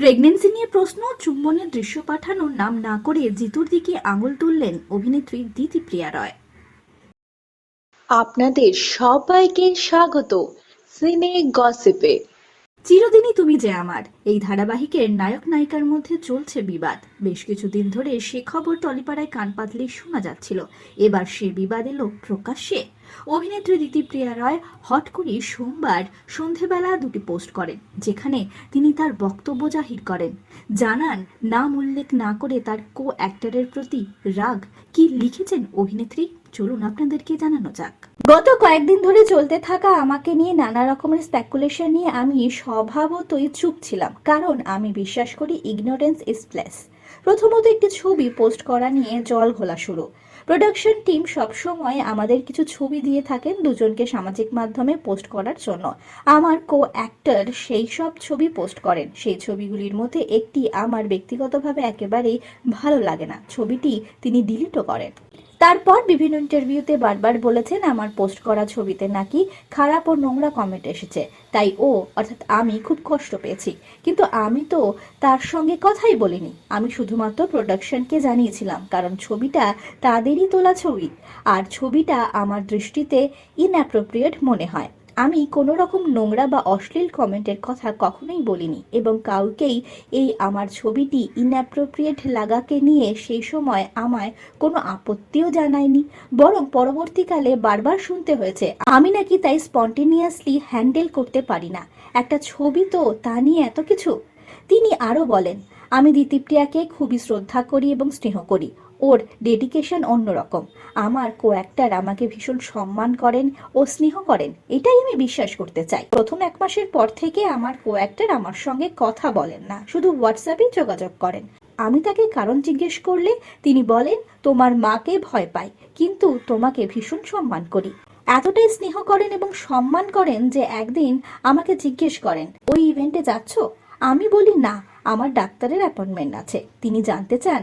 Pregnancy নিয়ে প্রশ্ন চুম্বনের দৃশ্য পাঠানোর নাম না করে জিতুর দিকে আঙুল তুললেন অভিনেত্রী দিতি প্রিয়া রয়। আপনাদের সবাইকে স্বাগত সিনে গসিপে। চিরদিনই তুমি যে আমার। এই ধারাবাহিকের নায়ক নায়িকার মধ্যে চলছে বিবাদ। বেশ কিছুদিন ধরে সে খবর টলিপাড়ায় কান পাতলে শোনা যাচ্ছিল। এবার সে বিবাদ এলো প্রকাশ্যে। অভিনেত্রী দিতিপ্রিয়া রায় হট করে সোমবার সন্ধেবেলা দুটি পোস্ট করেন, যেখানে তিনি তার বক্তব্য জাহির করেন। জানান, নাম উল্লেখ না করে তার কো অ্যাক্টরের প্রতি রাগ। কি লিখেছেন অভিনেত্রী? চলুন আপনাদেরকে জানানো যাক। গত কয়েকদিন ধরে চলতে থাকা আমাকে নিয়ে নানা রকমের স্পেকুলেশন নিয়ে আমি স্বভাবতই চুপ ছিলাম, কারণ আমি বিশ্বাস করি ইগনোরেন্স ইজ প্লেস প্রথমত একটি ছবি পোস্ট করা নিয়ে জল ঘোলা শুরু। প্রোডাকশন টিম সবসময় আমাদের কিছু ছবি দিয়ে থাকেন দুজনকে সামাজিক মাধ্যমে পোস্ট করার জন্য। আমার কো অ্যাক্টর সেই সব ছবি পোস্ট করেন। সেই ছবিগুলির মধ্যে একটি আমার ব্যক্তিগতভাবে একেবারেই ভালো লাগে না। ছবিটি তিনি ডিলিটও করেন। তারপর বিভিন্ন ইন্টারভিউতে বারবার বলেছেন, আমার পোস্ট করা ছবিতে নাকি খারাপ ও নোংরা কমেন্ট এসেছে। তাই ও, অর্থাৎ আমি খুব কষ্ট পেয়েছি। কিন্তু আমি তো তার সঙ্গে কথাই বলিনি। আমি শুধুমাত্র প্রোডাকশনকে জানিয়েছিলাম, কারণ ছবিটা তাদেরই তোলা ছবি। আর ছবিটা আমার দৃষ্টিতে ইনঅ্যাপ্রোপ্রিয়েট মনে হয়। আমি কোনো রকম নোংরা বা অশ্লীল কমেন্টের কথা কখনোই বলিনি এবং কাউকেই এই আমার ছবিটি ইনঅ্যাপ্রোপ্রিয়েট লাগাকে নিয়ে সেই সময় আমায় কোনো আপত্তিও জানায়নি। বরং পরবর্তীকালে বারবার শুনতে হয়েছে, আমি নাকি তাই স্পন্টেনিয়াসলি হ্যান্ডেল করতে পারি না। একটা ছবি তো, তা নিয়ে এত কিছু? তিনি আরও বলেন, আমি দিতিপ্রিয়াকে খুবই শ্রদ্ধা করি এবং স্নেহ করি। ওর ডেডিকেশন অন্যরকম। আমার কো অ্যাক্টার আমাকে ভীষণ সম্মান করেন ও স্নেহ করেন, এটাই আমি বিশ্বাস করতে চাই। প্রথম এক মাসের পর থেকে আমার কো অ্যাক্টার আমার সঙ্গে কথা বলেন না, শুধু হোয়াটসঅ্যাপেই যোগাযোগ করেন। আমি তাকে কারণ জিজ্ঞেস করলে তিনি বলেন, তোমার মাকে ভয় পাই, কিন্তু তোমাকে ভীষণ সম্মান করি। এতটাই স্নেহ করেন এবং সম্মান করেন যে একদিন আমাকে জিজ্ঞেস করেন, ওই ইভেন্টে যাচ্ছ? আমি বলি, না, আমার ডাক্তারের অ্যাপয়েন্টমেন্ট আছে। তিনি জানতে চান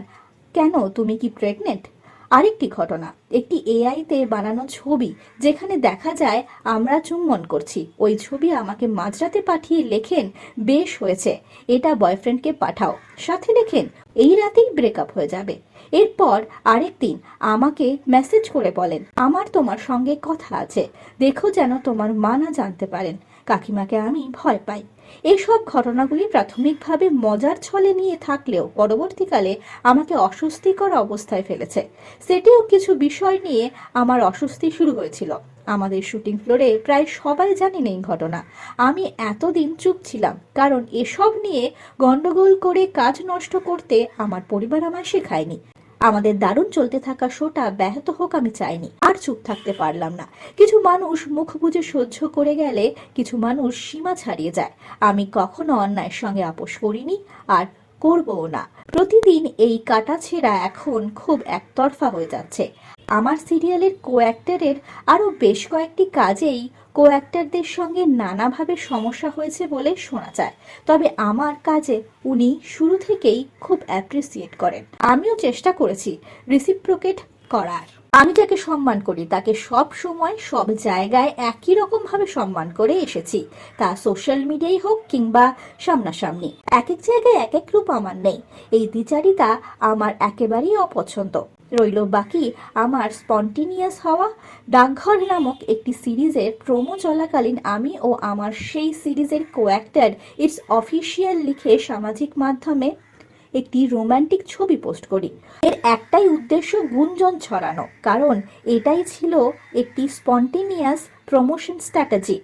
কেন তুমি কি প্রেগনেন্ট আরেকটি ঘটনা, একটি এআইতে বানানো ছবি যেখানে দেখা যায় আমরা চুম্বন করছি। ওই ছবি আমাকে মাঝরাতে পাঠিয়ে লেখেন, বেশ হয়েছে, এটা বয়ফ্রেন্ডকে পাঠাও। সাথে লেখেন, এই রাতেই ব্রেকআপ হয়ে যাবে। এরপর আরেকদিন আমাকে মেসেজ করে বলেন, আমার তোমার সঙ্গে কথা আছে, দেখো যেন তোমার মা না জানতে পারেন। কাকিমাকে আমি ভয় পাই। এসব ঘটনাগুলি প্রাথমিকভাবে মজার ছলে নিয়ে থাকলেও পরবর্তীকালে আমাকে অস্বস্তিকর অবস্থায় ফেলেছে। সেটিও কিছু বিষয় নিয়ে আমার অস্বস্তি শুরু হয়েছিল। আমাদের শুটিং ফ্লোরে প্রায় সবাই জানেন এই ঘটনা। আমি এতদিন চুপ ছিলাম, কারণ এসব নিয়ে গন্ডগোল করে কাজ নষ্ট করতে আমার পরিবার আমায় শেখায়নি। আমাদের দারুণ চলতে থাকা শোটা ব্যাহত হোক আমি চাইনি, আর চুপ থাকতে পারলাম না। কিছু মানুষ মুখ বুঝে সহ্য করে গেলে, কিছু মানুষ সীমা ছাড়িয়ে যায়। আমি কখনো অন্যায়ের সঙ্গে আপোষ করিনি, আর করবও না। প্রতিদিন এই কাটাছেঁড়া এখন খুব একতরফা হয়ে যাচ্ছে। আমার সিরিয়ালের কো অ্যাক্টরের আরও বেশ কয়েকটি কাজেই কো অ্যাক্টরদের সঙ্গে নানাভাবে সমস্যা হয়েছে বলে শোনা যায়। তবে আমার কাজে উনি শুরু থেকেই খুব অ্যাপ্রিসিয়েট করেন। আমিও চেষ্টা করেছি রিসিপ্রোকেট করার। আমি যাকে সম্মান করি, তাকে সব সময় সব জায়গায় একই রকম ভাবে সম্মান করে এসেছি। তা সোশ্যাল মিডিয়াই হোক কিংবা সামনাসামনি। এক এক জায়গায় এক এক রূপ আমার নেই। এই দ্বিচারিতা আমার একেবারেই অপছন্দ। রইল বাকি আমার স্পন্টিনিয়াস হওয়া ডাকঘর নামক একটি সিরিজের প্রোমো চলাকালীন আমি ও আমার সেই সিরিজের কো অ্যাক্টর ইটস অফিসিয়াল লিখে সামাজিক মাধ্যমে একটি রোমান্টিক ছবি পোস্ট করি। এর একটাই উদ্দেশ্য গুঞ্জন ছড়ানো, কারণ এটাই ছিল একটি স্পন্টেনিয়াস প্রমোশন স্ট্র্যাটেজি।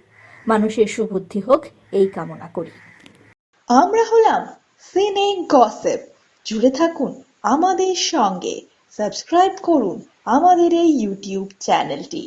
মানুষের সুবুদ্ধি হোক, এই কামনা করি। আমরা হলাম সিনে গসিপ জুড়ে থাকুন আমাদের সঙ্গে। সাবস্ক্রাইব করুন আমাদের এই ইউটিউব চ্যানেলটি